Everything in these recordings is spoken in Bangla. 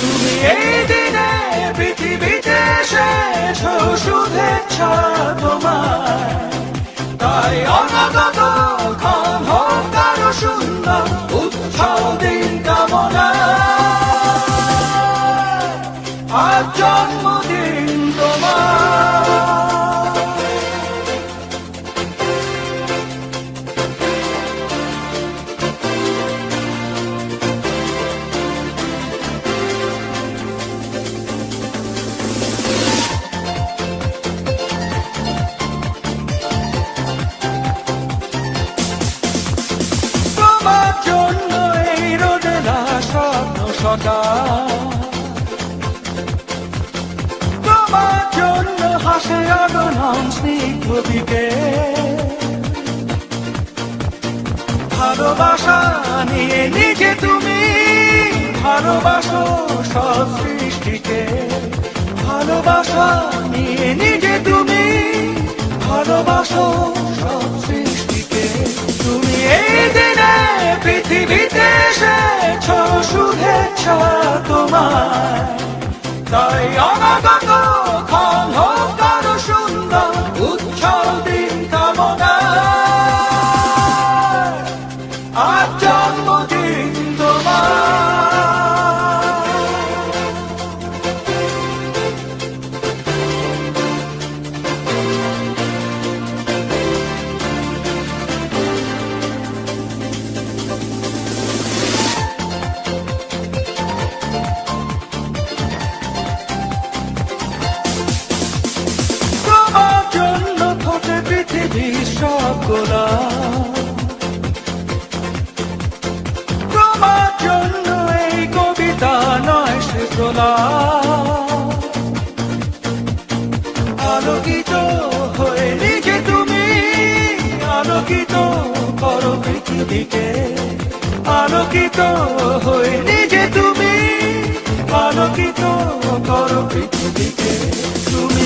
তুমি এই দিনে পৃথিবীতে শেষ শুভেচ্ছা তোমার তোমার জন্য দিকে। ভালোবাসা নিয়ে নিজে তুমি ভালোবাসো সব সৃষ্টিকে। ভালোবাসা নিয়ে নিজে তুমি ভালোবাসো সব সৃষ্টিকে। তুমি এই দিনে পৃথিবীতে গোলাপ তোমার জন্য এই কবিতা নয় সে গোলাপ আলোকিত হয়ে নিজে তুমি, আলোকিত করো পৃথিবীকে। আলোকিত হয়ে নিজে তুমি, আলোকিত করো পৃথিবীকে।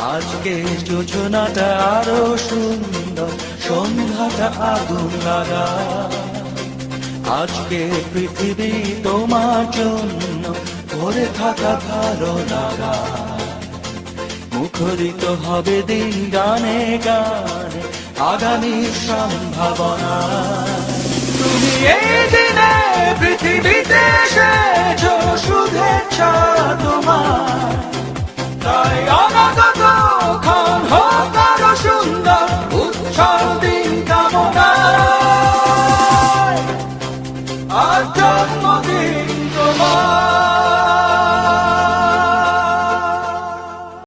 আজকে যোজনাটা আরও সুন্দর, সন্ধ্যাটা আগুন লাগা। আজকে পৃথিবী তোমার জন্য ভরে থাকা ভালো লাগা মুখরিত হবে দিন গানে গানে আগামীর সম্ভাবনা। আজ জন্মদিন তোমার